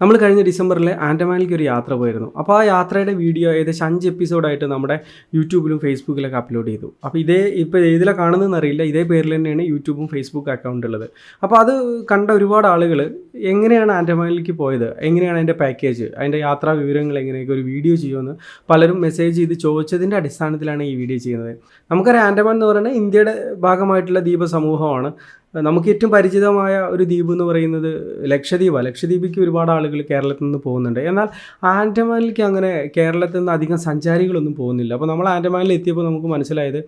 നമ്മൾ കഴിഞ്ഞ ഡിസംബറിൽ ആൻഡമാനിലേക്ക് ഒരു യാത്ര പോയിരുന്നു. അപ്പോൾ ആ യാത്രയുടെ വീഡിയോ ഏകദേശം അഞ്ച് എപ്പിസോഡായിട്ട് നമ്മുടെ യൂട്യൂബിലും ഫേസ്ബുക്കിലൊക്കെ അപ്ലോഡ് ചെയ്തു. അപ്പോൾ ഇതേ ഇപ്പോൾ ഏതിലെ കാണുന്നതെന്ന് അറിയില്ല. ഇതേ പേരിൽ തന്നെയാണ് യൂട്യൂബും ഫേസ്ബുക്ക് അക്കൗണ്ട് ഉള്ളത്. അപ്പോൾ അത് കണ്ട ഒരുപാട് ആളുകൾ എങ്ങനെയാണ് ആൻഡമാനിലേക്ക് പോയത്? എങ്ങനെയാണ് അതിന്റെ പാക്കേജ് അതിന്റെ യാത്രാ വിവരങ്ങൾ എങ്ങനെയൊക്കെ ഒരു വീഡിയോ ചെയ്യുമെന്ന് പലരും മെസ്സേജ് ചെയ്ത് ചോദിച്ചതിന്റെ അടിസ്ഥാനത്തിലാണ് ഈ വീഡിയോ ചെയ്യുന്നത്. നമുക്കറിയാം ആൻഡമാൻ എന്ന് പറയുന്നത് ഇന്ത്യയുടെ ഭാഗമായിട്ടുള്ള ദ്വീപ സമൂഹമാണ് നമുക്ക് ഏറ്റവും പരിചിതമായ ഒരു ദ്വീപ് എന്ന് പറയുന്നത് ലക്ഷദ്വീപാണ് ലക്ഷദ്വീപിക്ക് ഒരുപാട് ആളുകൾ കേരളത്തിൽ നിന്ന് പോകുന്നുണ്ട്. എന്നാൽ ആൻഡമാനിലേക്ക് അങ്ങനെ കേരളത്തിൽ നിന്ന് അധികം സഞ്ചാരികളൊന്നും പോകുന്നില്ല. അപ്പോൾ നമ്മൾ ആൻഡമാനിൽ എത്തിയപ്പോൾ നമുക്ക് മനസ്സിലായത്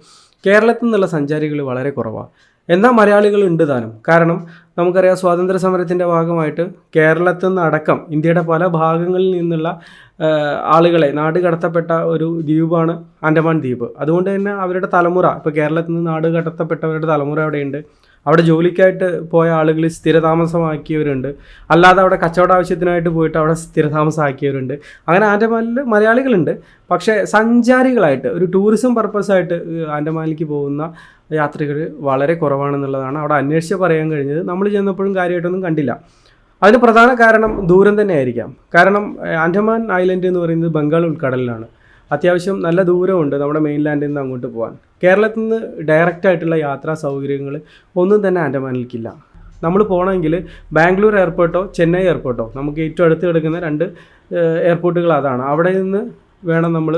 കേരളത്തിൽ നിന്നുള്ള സഞ്ചാരികൾ വളരെ കുറവാണ് എന്നാൽ മലയാളികൾ ഉണ്ട് താനും. കാരണം നമുക്കറിയാം സ്വാതന്ത്ര്യ സമരത്തിന്റെ ഭാഗമായിട്ട് കേരളത്തിൽ നിന്ന് അടക്കം ഇന്ത്യയുടെ പല ഭാഗങ്ങളിൽ നിന്നുള്ള ആളുകളെ നാട് കടത്തപ്പെട്ട ഒരു ദ്വീപാണ് ആൻഡമാൻ ദ്വീപ്. അതുകൊണ്ട് തന്നെ അവരുടെ തലമുറ ഇപ്പോൾ കേരളത്തിൽ നിന്ന് നാട് കടത്തപ്പെട്ടവരുടെ തലമുറ അവിടെയുണ്ട്. അവിടെ ജോലിക്കായിട്ട് പോയ ആളുകൾ സ്ഥിരതാമസമാക്കിയവരുണ്ട്. അല്ലാതെ അവിടെ കച്ചവട ആവശ്യത്തിനായിട്ട് പോയിട്ട് അവിടെ സ്ഥിരതാമസമാക്കിയവരുണ്ട്. അങ്ങനെ ആൻഡമാനിൽ മലയാളികളുണ്ട്. പക്ഷേ സഞ്ചാരികളായിട്ട് ഒരു ടൂറിസം പർപ്പസായിട്ട് ആൻഡമാനിലേക്ക് പോകുന്ന യാത്രികർ വളരെ കുറവാണെന്നുള്ളതാണ് അവിടെ അന്വേഷിച്ച് പറയാൻ കഴിഞ്ഞത്. നമ്മൾ ചെന്നപ്പോഴും കാര്യമായിട്ടൊന്നും കണ്ടില്ല. അതിന് പ്രധാന കാരണം ദൂരം തന്നെ ആയിരിക്കാം കാരണം ആൻഡമാൻ ഐലൻഡ് എന്ന് പറയുന്നത് ബംഗാൾ ഉൾക്കടലിലാണ്. അത്യാവശ്യം നല്ല ദൂരമുണ്ട് നമ്മുടെ മെയിൻ ലാൻഡിൽ നിന്ന് അങ്ങോട്ട് പോകാൻ കേരളത്തിൽ നിന്ന് ഡയറക്റ്റ് ആയിട്ടുള്ള യാത്രാ സൗകര്യങ്ങൾ ഒന്നും തന്നെ ആൻഡമാനിലേക്കില്ല നമ്മൾ പോകണമെങ്കിൽ ബാംഗ്ലൂർ എയർപോർട്ടോ ചെന്നൈ എയർപോർട്ടോ നമുക്ക് ഏറ്റവും അടുത്ത് കിടക്കുന്ന രണ്ട് എയർപോർട്ടുകൾ അതാണ്. അവിടെ നിന്ന് വേണം നമ്മൾ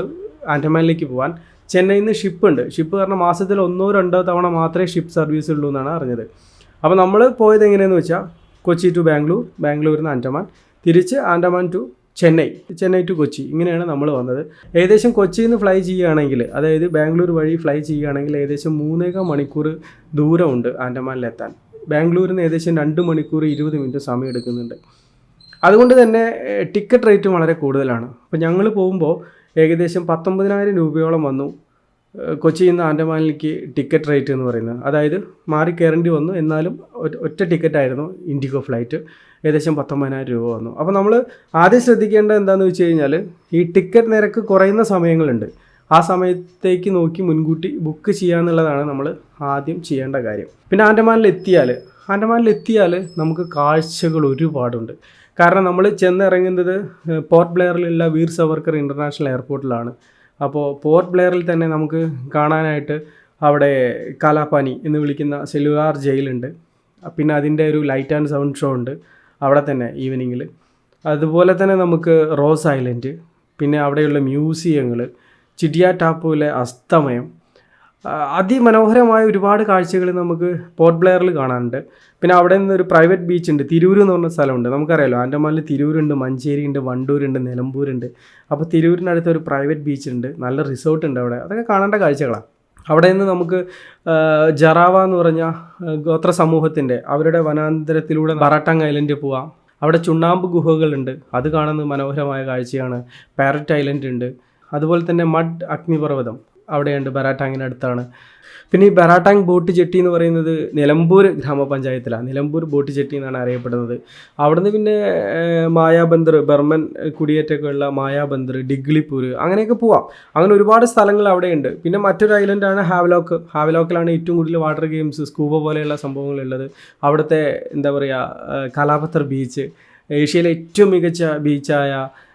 ആൻഡമാനിലേക്ക് പോകാൻ ചെന്നൈയിൽ നിന്ന് ഷിപ്പ് ഉണ്ട്. ഷിപ്പ് കാരണം മാസത്തിൽ ഒന്നോ രണ്ടോ തവണ മാത്രമേ ഷിപ്പ് സർവീസ് ഉള്ളൂ എന്നാണ് അറിഞ്ഞത്. അപ്പോൾ നമ്മൾ പോയത് എങ്ങനെയെന്ന് വെച്ചാൽ കൊച്ചി ടു ബാംഗ്ലൂർ ബാംഗ്ലൂരിൽ നിന്ന് ആൻഡമാൻ തിരിച്ച് ആൻഡമാൻ ടു ചെന്നൈ ചെന്നൈ ടു കൊച്ചി ഇങ്ങനെയാണ് നമ്മൾ വന്നത്. ഏകദേശം കൊച്ചിയിൽ നിന്ന് ഫ്ലൈ ചെയ്യുകയാണെങ്കിൽ അതായത് ബാംഗ്ലൂർ വഴി ഫ്ലൈ ചെയ്യുകയാണെങ്കിൽ ഏകദേശം മൂന്നേകാൽ മണിക്കൂർ ദൂരമുണ്ട് ആൻഡമാനിലെത്താൻ. ബാംഗ്ലൂരിൽ നിന്ന് ഏകദേശം രണ്ട് മണിക്കൂർ ഇരുപത് മിനിറ്റ് സമയം എടുക്കുന്നുണ്ട് അതുകൊണ്ട് തന്നെ ടിക്കറ്റ് റേറ്റും വളരെ കൂടുതലാണ്. അപ്പോൾ ഞങ്ങൾ പോകുമ്പോൾ ഏകദേശം പത്തൊമ്പതിനായിരം രൂപയോളം വന്നു. കൊച്ചിയിൽ നിന്ന് ആൻഡമാനിലേക്ക് ടിക്കറ്റ് റേറ്റ് എന്ന് പറയുന്നത്. അതായത് മാറി കയറേണ്ടി വന്നു. എന്നാലും ഒറ്റ- ടിക്കറ്റായിരുന്നു ഇൻഡിഗോ ഫ്ലൈറ്റ്. ഏകദേശം പത്തൊമ്പതിനായിരം രൂപ വന്നു. അപ്പോൾ നമ്മൾ ആദ്യം ശ്രദ്ധിക്കേണ്ടത് എന്താണെന്ന് വെച്ച് കഴിഞ്ഞാൽ ഈ ടിക്കറ്റ് നിരക്ക് കുറയുന്ന സമയങ്ങളുണ്ട്. ആ സമയത്തേക്ക് നോക്കി മുൻകൂട്ടി ബുക്ക് ചെയ്യാന്നുള്ളതാണ് നമ്മൾ ആദ്യം ചെയ്യേണ്ട കാര്യം. പിന്നെ ആൻഡമാനിൽ എത്തിയാൽ ആൻഡമാനിൽ എത്തിയാൽ നമുക്ക് കാഴ്ചകൾ ഒരുപാടുണ്ട്. കാരണം നമ്മൾ ചെന്നിറങ്ങുന്നത് പോർട്ട് ബ്ലെയറിലുള്ള വീർ സവർക്കർ ഇന്റർനാഷണൽ എയർപോർട്ടിലാണ്. അപ്പോൾ പോർട്ട് ബ്ലെയറിൽ തന്നെ നമുക്ക് കാണാനായിട്ട് അവിടെ കാലാപാനി എന്ന് വിളിക്കുന്ന സെല്ലുലാർ ജയിലുണ്ട്. പിന്നെ അതിന്റെ ഒരു ലൈറ്റ് ആൻഡ് സൗണ്ട് ഷോ ഉണ്ട് അവിടെ തന്നെ ഈവനിങ്ങിൽ അതുപോലെ തന്നെ നമുക്ക് റോസ് ഐലൻഡ് പിന്നെ അവിടെയുള്ള മ്യൂസിയങ്ങൾ ചിഡിയ ടാപ്പുവിലെ അസ്തമയം അതിമനോഹരമായ ഒരുപാട് കാഴ്ചകൾ നമുക്ക് പോർട്ട് ബ്ലെയറിൽ കാണാനുണ്ട്. പിന്നെ അവിടെ നിന്ന് ഒരു പ്രൈവറ്റ് ബീച്ച് ഉണ്ട് തിരൂർ എന്ന് പറഞ്ഞ സ്ഥലമുണ്ട്. നമുക്കറിയാലോ ആൻഡമാനിൽ തിരൂരുണ്ട് മഞ്ചേരി ഉണ്ട് വണ്ടൂരുണ്ട് നിലമ്പൂരുണ്ട്. അപ്പോൾ തിരൂരിനടുത്ത് ഒരു പ്രൈവറ്റ് ബീച്ച് ഉണ്ട് നല്ല റിസോർട്ട് ഉണ്ട് അവിടെ. അതൊക്കെ കാണേണ്ട കാഴ്ചകളാണ്. അവിടെ നിന്ന് നമുക്ക് ജറാവ എന്ന് പറഞ്ഞ ഗോത്ര സമൂഹത്തിന്റെ അവരുടെ വനാന്തരത്തിലൂടെ ബറാട്ടാങ് ഐലൻഡ് പോവാം. അവിടെ ചുണ്ണാമ്പ് ഗുഹകളുണ്ട് അത് കാണുന്നത് മനോഹരമായ കാഴ്ചയാണ്. പാരറ്റ് ഐലൻഡ് ഉണ്ട്. അതുപോലെ തന്നെ മഡ് അഗ്നിപർവതം. അവിടെയുണ്ട് ബറാട്ടാങ്ങിനടുത്താണ് പിന്നെ ഈ ബറാട്ടാങ് ബോട്ട് ജെട്ടി എന്ന് പറയുന്നത് നിലമ്പൂർ ഗ്രാമപഞ്ചായത്തിലാണ് നിലമ്പൂർ ബോട്ട് ജെട്ടി എന്നാണ് അറിയപ്പെടുന്നത്. അവിടുന്ന് പിന്നെ മായാബന്ദർ ബർമൻ കുടിയേറ്റൊക്കെ ഉള്ള മായാബന്ദർ ഡിഗ്ലിപ്പൂർ അങ്ങനെയൊക്കെ പോവാം. അങ്ങനെ ഒരുപാട് സ്ഥലങ്ങൾ അവിടെയുണ്ട്. പിന്നെ മറ്റൊരു ഐലൻഡാണ് ഹാവലോക്ക്. ഹാവലോക്കിലാണ് ഏറ്റവും കൂടുതൽ വാട്ടർ ഗെയിംസ് സ്കൂബ പോലെയുള്ള സംഭവങ്ങളുള്ളത്. അവിടുത്തെ എന്താ പറയുക കലാപത്തർ ബീച്ച് ഏഷ്യയിലെ ഏറ്റവും മികച്ച ബീച്ചായ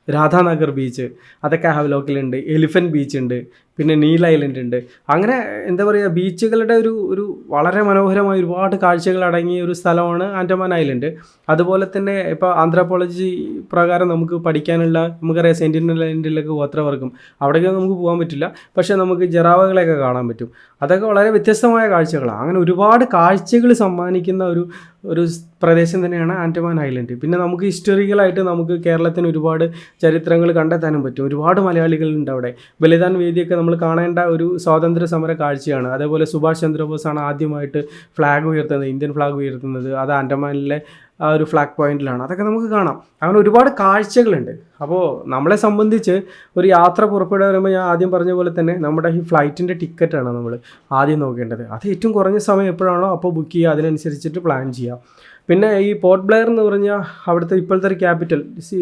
രാധാനഗർ ബീച്ച് അതൊക്കെ ഹാവലോക്കിലുണ്ട്. എലിഫന്റ് ബീച്ച് ഉണ്ട് പിന്നെ നീൽ ഐലൻഡ് ഉണ്ട്. അങ്ങനെ എന്താ പറയുക ബീച്ചുകളുടെ ഒരു ഒരു വളരെ മനോഹരമായ ഒരുപാട് കാഴ്ചകൾ അടങ്ങിയ ഒരു സ്ഥലമാണ് ആൻഡമാൻ ഐലൻഡ് അതുപോലെ തന്നെ ഇപ്പോൾ ആന്ത്രോപോളജി പ്രകാരം നമുക്ക് പഠിക്കാനുള്ള നമുക്കറിയാം സെന്റിനൽ ഐലൻഡിലൊക്കെ ഗോത്രവർഗം. അവിടേക്ക് നമുക്ക് പോകാൻ പറ്റില്ല. പക്ഷേ നമുക്ക് ജറാവകളെയൊക്കെ കാണാൻ പറ്റും. അതൊക്കെ വളരെ വ്യത്യസ്തമായ കാഴ്ചകളാണ്. അങ്ങനെ ഒരുപാട് കാഴ്ചകൾ സമ്മാനിക്കുന്ന ഒരു ഒരു പ്രദേശം തന്നെയാണ് ആൻഡമാൻ ഐലൻഡ് പിന്നെ നമുക്ക് ഹിസ്റ്റോറിക്കലായിട്ട് നമുക്ക് കേരളത്തിന് ഒരുപാട് ചരിത്രങ്ങൾ കണ്ടെത്താനും പറ്റും. ഒരുപാട് മലയാളികളുണ്ട് അവിടെ. ബലിദാൻ വേദിയൊക്കെ നമ്മൾ കാണേണ്ട ഒരു സ്വാതന്ത്ര്യ സമര കാഴ്ചയാണ്. അതേപോലെ സുഭാഷ് ചന്ദ്രബോസാണ് ആദ്യമായിട്ട് ഫ്ലാഗ് ഉയർത്തുന്നത് ഇന്ത്യൻ ഫ്ലാഗ് ഉയർത്തുന്നത്. അത് ആൻഡമാനിലെ ആ ഒരു ഫ്ലാഗ് പോയിന്റിലാണ് അതൊക്കെ നമുക്ക് കാണാം. അങ്ങനെ ഒരുപാട് കാഴ്ചകളുണ്ട്. അപ്പോൾ നമ്മളെ സംബന്ധിച്ച് ഒരു യാത്ര പുറപ്പെടുക വരുമ്പോൾ ഞാൻ ആദ്യം പറഞ്ഞ പോലെ തന്നെ നമ്മുടെ ഈ ഫ്ലൈറ്റിന്റെ ടിക്കറ്റാണ് നമ്മൾ ആദ്യം നോക്കേണ്ടത്. അത് ഏറ്റവും കുറഞ്ഞ സമയം എപ്പോഴാണോ അപ്പോൾ ബുക്ക് ചെയ്യുക അതിനനുസരിച്ചിട്ട് പ്ലാൻ ചെയ്യുക. പിന്നെ ഈ പോർട്ട് ബ്ലെയർ എന്ന് പറഞ്ഞാൽ അവിടുത്തെ ഇപ്പോഴത്തെ ഒരു ക്യാപിറ്റൽ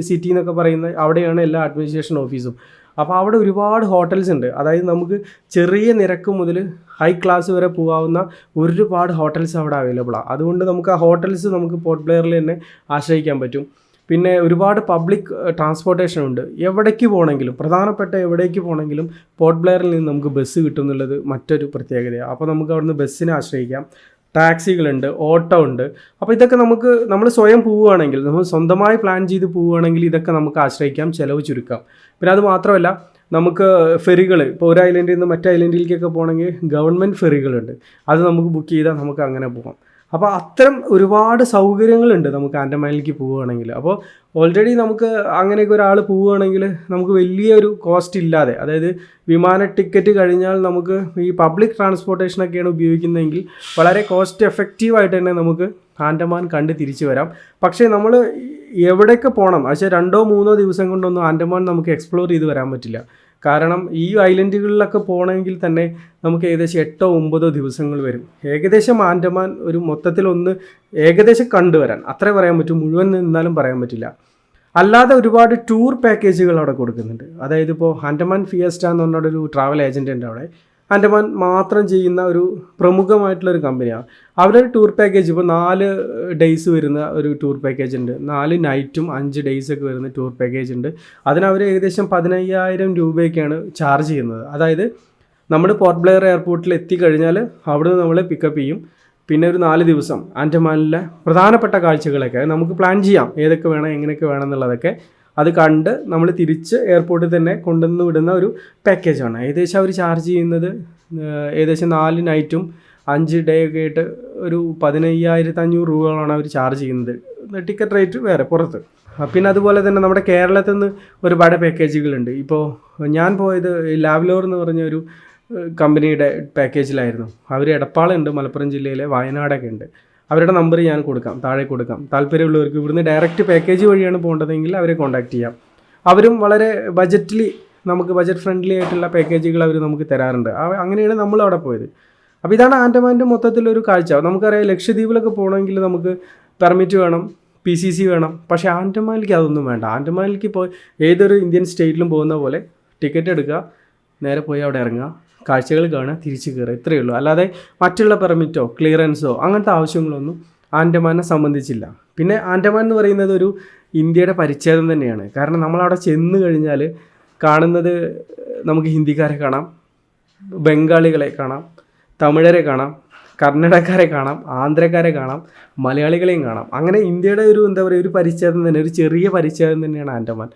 സിറ്റി എന്നൊക്കെ പറയുന്ന അവിടെയാണ് എല്ലാ അഡ്മിനിസ്ട്രേഷൻ ഓഫീസും അപ്പോൾ അവിടെ ഒരുപാട് ഹോട്ടൽസ് ഉണ്ട്. അതായത് നമുക്ക് ചെറിയ നിരക്ക് മുതൽ ഹൈ ക്ലാസ് വരെ പോകാവുന്ന ഒരുപാട് ഹോട്ടൽസ് അവിടെ അവൈലബിളാണ് അതുകൊണ്ട് നമുക്ക് ആ ഹോട്ടൽസ് നമുക്ക് പോർട്ട് ബ്ലെയറിൽ തന്നെ ആശ്രയിക്കാൻ പറ്റും. പിന്നെ ഒരുപാട് പബ്ലിക് ട്രാൻസ്പോർട്ടേഷൻ ഉണ്ട്. എവിടേക്ക് പോകണമെങ്കിലും പ്രധാനപ്പെട്ട എവിടേക്ക് പോകണമെങ്കിലും പോർട്ട് ബ്ലെയറിൽ നിന്ന് നമുക്ക് ബസ് കിട്ടും എന്നുള്ളത് മറ്റൊരു പ്രത്യേകതയാണ് അപ്പോൾ നമുക്ക് അവിടുന്ന് ബസ്സിനെ ആശ്രയിക്കാം. ടാക്സികളുണ്ട് ഓട്ടോ ഉണ്ട്. അപ്പോൾ ഇതൊക്കെ നമുക്ക് നമ്മൾ സ്വയം പോവുകയാണെങ്കിൽ നമ്മൾ സ്വന്തമായി പ്ലാൻ ചെയ്ത് പോവുകയാണെങ്കിൽ ഇതൊക്കെ നമുക്ക് ആശ്രയിക്കാം ചിലവ് ചുരുക്കാം. പിന്നെ അത് മാത്രമല്ല നമുക്ക് ഫെറികൾ ഇപ്പോൾ ഒരു ഐലൻഡിൽ നിന്ന് മറ്റേ ഐലൻഡിലേക്കൊക്കെ പോകണമെങ്കിൽ ഗവൺമെന്റ് ഫെറികളുണ്ട്. അത് നമുക്ക് ബുക്ക് ചെയ്താൽ നമുക്ക് അങ്ങനെ പോകാം അപ്പോൾ അത്തരം ഒരുപാട് സൗകര്യങ്ങളുണ്ട് നമുക്ക് ആൻഡമാനിലേക്ക് പോവുകയാണെങ്കിൽ. അപ്പോൾ ഓൾറെഡി നമുക്ക് അങ്ങനെയൊക്കെ ഒരാൾ പോവുകയാണെങ്കിൽ നമുക്ക് വലിയൊരു കോസ്റ്റ് ഇല്ലാതെ അതായത് വിമാന ടിക്കറ്റ് കഴിഞ്ഞാൽ നമുക്ക് ഈ പബ്ലിക് ട്രാൻസ്പോർട്ടേഷനൊക്കെയാണ് ഉപയോഗിക്കുന്നതെങ്കിൽ വളരെ കോസ്റ്റ് എഫക്റ്റീവായിട്ട് തന്നെ നമുക്ക് ആൻഡമാൻ കണ്ട് തിരിച്ചു വരാം. പക്ഷേ നമ്മൾ എവിടെയൊക്കെ പോകണം പക്ഷേ രണ്ടോ മൂന്നോ ദിവസം കൊണ്ടൊന്നും ആൻഡമാൻ നമുക്ക് എക്സ്പ്ലോർ ചെയ്ത് വരാൻ പറ്റില്ല. കാരണം ഈ ഐലൻഡുകളിലൊക്കെ പോകണമെങ്കിൽ തന്നെ നമുക്ക് ഏകദേശം എട്ടോ ഒമ്പതോ ദിവസങ്ങൾ വരും. ഏകദേശം ആൻഡമാൻ ഒരു മൊത്തത്തിലൊന്ന് ഏകദേശം കണ്ടുവരാൻ അത്ര പറയാൻ പറ്റും മുഴുവൻ നിന്നാലും പറയാൻ പറ്റില്ല. അല്ലാതെ ഒരുപാട് ടൂർ പാക്കേജുകൾ അവിടെ കൊടുക്കുന്നുണ്ട്. അതായത് ഇപ്പോൾ ആൻഡമാൻ ഫിയസ്റ്റ എന്ന് പറഞ്ഞൊരു ട്രാവൽ ഏജന്റ് ഉണ്ട് അവിടെ. ആൻഡമാൻ മാത്രം ചെയ്യുന്ന ഒരു പ്രമുഖമായിട്ടുള്ള ഒരു കമ്പനിയാണ്. അവരുടെ ടൂർ പാക്കേജ് ഇപ്പോൾ നാല് ഡേയ്സ് വരുന്ന ഒരു ടൂർ പാക്കേജ് ഉണ്ട്. നാല് നൈറ്റും അഞ്ച് ഡേയ്സ് ഒക്കെ വരുന്ന ടൂർ പാക്കേജ് ഉണ്ട്. അതിന് അവർ ഏകദേശം പതിനയ്യായിരം രൂപയൊക്കെയാണ് ചാർജ് ചെയ്യുന്നത്. അതായത് നമ്മൾ പോർട്ട് ബ്ലെയർ എയർപോർട്ടിൽ എത്തിക്കഴിഞ്ഞാൽ അവിടെ നിന്ന് നമ്മളെ പിക്കപ്പ് ചെയ്യും. പിന്നെ ഒരു നാല് ദിവസം ആൻഡമാനിലെ പ്രധാനപ്പെട്ട കാഴ്ചകളൊക്കെ. നമുക്ക് പ്ലാൻ ചെയ്യാം. ഏതൊക്കെ വേണം എങ്ങനെയൊക്കെ വേണം എന്നുള്ളതൊക്കെ. അത് കണ്ട് നമ്മൾ തിരിച്ച് എയർപോർട്ടിൽ തന്നെ കൊണ്ടുവന്ന് വിടുന്ന ഒരു പാക്കേജാണ് ഏകദേശം അവർ ചാർജ് ചെയ്യുന്നത് ഏകദേശം നാല് നൈറ്റും അഞ്ച് ഡേ ഒക്കെ ആയിട്ട് ഒരു പതിനയ്യായിരത്തി അഞ്ഞൂറ് രൂപകളാണ് അവർ ചാർജ് ചെയ്യുന്നത്. ടിക്കറ്റ് റേറ്റ് വേറെ പുറത്ത്. പിന്നെ അതുപോലെ തന്നെ നമ്മുടെ കേരളത്തിൽ നിന്ന് ഒരുപാട് പാക്കേജുകളുണ്ട് ഇപ്പോൾ ഞാൻ പോയത് ലാവ്ലോർ എന്ന് പറഞ്ഞ ഒരു കമ്പനിയുടെ പാക്കേജിലായിരുന്നു അവർ എടപ്പാളുണ്ട് മലപ്പുറം ജില്ലയിലെ വയനാടൊക്കെ ഉണ്ട്. അവരുടെ നമ്പർ ഞാൻ കൊടുക്കാം താഴെ കൊടുക്കാം. താല്പര്യമുള്ളവർക്ക് ഇവിടുന്ന് ഡയറക്റ്റ് പാക്കേജ് വഴിയാണ് പോകേണ്ടതെങ്കിൽ അവരെ കോൺടാക്ട് ചെയ്യാം. അവരും വളരെ ബജറ്റ്ലി നമുക്ക് ബജറ്റ് ഫ്രണ്ട്ലി ആയിട്ടുള്ള പാക്കേജുകൾ അവർ നമുക്ക് തരാറുണ്ട്. അങ്ങനെയാണ് നമ്മൾ അവിടെ പോയത്. അപ്പോൾ ഇതാണ് ആൻഡമാന്റെ മൊത്തത്തിലൊരു കാഴ്ച. നമുക്കറിയാം ലക്ഷദ്വീപിലൊക്കെ പോകണമെങ്കിൽ നമുക്ക് പെർമിറ്റ് വേണം പി സി സി വേണം. പക്ഷേ ആൻഡമാനിലേക്ക് അതൊന്നും വേണ്ട. ആൻഡമാനിലേക്ക് പോയി ഏതൊരു ഇന്ത്യൻ സ്റ്റേറ്റിലും പോകുന്ന പോലെ ടിക്കറ്റ് എടുക്കുക നേരെ പോയി അവിടെ ഇറങ്ങുക. കാഴ്ചകൾ കാണുക തിരിച്ചു കയറുക ഇത്രയേ ഉള്ളൂ. അല്ലാതെ മറ്റുള്ള പെർമിറ്റോ ക്ലിയറൻസോ അങ്ങനത്തെ ആവശ്യങ്ങളൊന്നും ആൻഡമാനെ സംബന്ധിച്ചില്ല. പിന്നെ ആൻഡമാൻ എന്ന് പറയുന്നത് ഒരു ഇന്ത്യയുടെ പരിച്ഛേദം തന്നെയാണ്. കാരണം നമ്മളവിടെ ചെന്ന് കഴിഞ്ഞാൽ കാണുന്നത് നമുക്ക് ഹിന്ദിക്കാരെ കാണാം ബംഗാളികളെ കാണാം തമിഴരെ കാണാം കർണാടകക്കാരെ കാണാം ആന്ധ്രക്കാരെ കാണാം മലയാളികളെയും കാണാം. അങ്ങനെ ഇന്ത്യയുടെ ഒരു എന്താ പറയുക ഒരു പരിച്ഛേദം തന്നെ ഒരു ചെറിയ പരിച്ഛേദം തന്നെയാണ് ആൻഡമാൻ.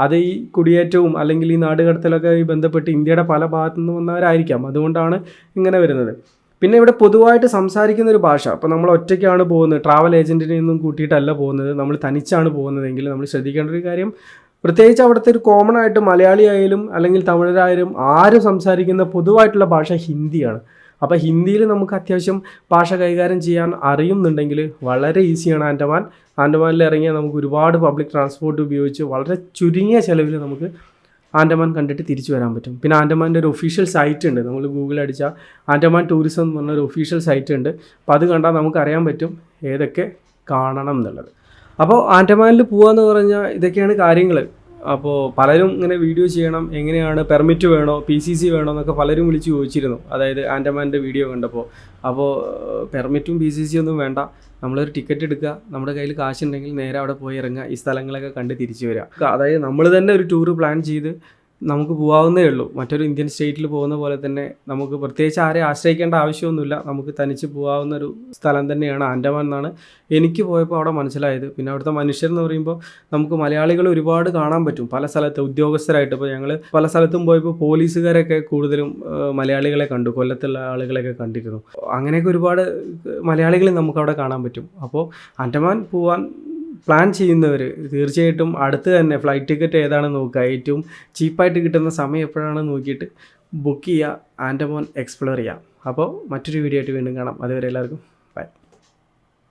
അത് ഈ കുടിയേറ്റവും അല്ലെങ്കിൽ ഈ നാടുകടത്തലൊക്കെ ബന്ധപ്പെട്ട് ഇന്ത്യയുടെ പല ഭാഗത്തു നിന്ന് വന്നവരായിരിക്കാം. അതുകൊണ്ടാണ് ഇങ്ങനെ വരുന്നത്. പിന്നെ ഇവിടെ പൊതുവായിട്ട് സംസാരിക്കുന്ന ഒരു ഭാഷ. അപ്പോൾ നമ്മൾ ഒറ്റയ്ക്കാണ് പോകുന്നത്. ട്രാവൽ ഏജന്റിനെ ഒന്നും കൂട്ടിയിട്ടല്ല പോകുന്നത്. നമ്മൾ തനിച്ചാണ് പോകുന്നതെങ്കിൽ നമ്മൾ ശ്രദ്ധിക്കേണ്ട ഒരു കാര്യം പ്രത്യേകിച്ച് അവിടുത്തെ ഒരു കോമൺ ആയിട്ട് മലയാളി ആയാലും അല്ലെങ്കിൽ തമിഴരായാലും ആരും സംസാരിക്കുന്ന പൊതുവായിട്ടുള്ള ഭാഷ ഹിന്ദിയാണ്. അപ്പോൾ ഹിന്ദിയിൽ നമുക്ക് അത്യാവശ്യം ഭാഷ കൈകാര്യം ചെയ്യാൻ അറിയുന്നുണ്ടെങ്കിൽ വളരെ ഈസിയാണ് ആൻഡമാൻ. ആൻഡമാനിൽ ഇറങ്ങിയാൽ നമുക്ക് ഒരുപാട് പബ്ലിക് ട്രാൻസ്പോർട്ട് ഉപയോഗിച്ച് വളരെ ചുരുങ്ങിയ ചിലവിൽ നമുക്ക് ആൻഡമാൻ കണ്ടിട്ട് തിരിച്ചു വരാൻ പറ്റും. പിന്നെ ആൻഡമാന്റെ ഒരു ഒഫീഷ്യൽ സൈറ്റ് ഉണ്ട്. നമ്മൾ ഗൂഗിൾ അടിച്ചാൽ ആൻഡമാൻ ടൂറിസം എന്ന് പറഞ്ഞ ഒരു ഒഫീഷ്യൽ സൈറ്റ് ഉണ്ട്. അപ്പോൾ അത് കണ്ടാൽ നമുക്ക് അറിയാൻ പറ്റും ഏതൊക്കെ കാണണം എന്നുള്ളത്. അപ്പോൾ ആൻഡമാനിൽ എന്ന് പറഞ്ഞാൽ ഇതൊക്കെയാണ് കാര്യങ്ങൾ അപ്പോൾ പലരും ഇങ്ങനെ വീഡിയോ ചെയ്യണം എങ്ങനെയാണ് പെർമിറ്റ് വേണോ പി സി സി വേണോ എന്നൊക്കെ പലരും വിളിച്ച് ചോദിച്ചിരുന്നു. അതായത് ആൻഡമാന്റെ വീഡിയോ കണ്ടപ്പോൾ അപ്പോൾ പെർമിറ്റും പി സി സി ഒന്നും വേണ്ട. നമ്മളൊരു ടിക്കറ്റ് എടുക്കുക. നമ്മുടെ കയ്യിൽ കാശുണ്ടെങ്കിൽ നേരെ അവിടെ പോയി ഇറങ്ങുക. ഈ സ്ഥലങ്ങളൊക്കെ കണ്ട് തിരിച്ചു വരിക അതായത് നമ്മൾ തന്നെ ഒരു ടൂർ പ്ലാൻ ചെയ്ത് നമുക്ക് പോകാവുന്നേ ഉള്ളൂ. മറ്റൊരു ഇന്ത്യൻ സ്റ്റേറ്റിൽ പോകുന്ന പോലെ തന്നെ നമുക്ക് പ്രത്യേകിച്ച് ആരെ ആശ്രയിക്കേണ്ട ആവശ്യമൊന്നുമില്ല. നമുക്ക് തനിച്ച് പോകാവുന്ന ഒരു സ്ഥലം തന്നെയാണ് ആൻഡമാൻ എന്നാണ് എനിക്ക് പോയപ്പോൾ അവിടെ മനസ്സിലായത്. പിന്നെ അവിടുത്തെ മനുഷ്യർ എന്ന് പറയുമ്പോൾ നമുക്ക് മലയാളികൾ ഒരുപാട് കാണാൻ പറ്റും. പല സ്ഥലത്ത് ഉദ്യോഗസ്ഥരായിട്ട് ഇപ്പോൾ ഞങ്ങൾ പല സ്ഥലത്തും പോയപ്പോൾ പോലീസുകാരൊക്കെ കൂടുതലും മലയാളികളെ കണ്ടു. കൊല്ലത്തുള്ള ആളുകളെയൊക്കെ കണ്ടിരുന്നു. അങ്ങനെയൊക്കെ ഒരുപാട് മലയാളികളെ നമുക്ക് അവിടെ കാണാൻ പറ്റും. അപ്പോൾ ആൻഡമാൻ പോവാൻ പ്ലാൻ ചെയ്യുന്നവർ തീർച്ചയായിട്ടും അടുത്ത് തന്നെ ഫ്ലൈറ്റ് ടിക്കറ്റ് ഏതാണെന്ന് നോക്കുക ഏറ്റവും ചീപ്പായിട്ട് കിട്ടുന്ന സമയം എപ്പോഴാണെന്ന് നോക്കിയിട്ട് ബുക്ക് ചെയ്യുക ആൻഡമോൻ എക്സ്പ്ലോർ ചെയ്യുക. അപ്പോൾ മറ്റൊരു വീഡിയോ ആയിട്ട് വീണ്ടും കാണാം. അതുവരെ എല്ലാവർക്കും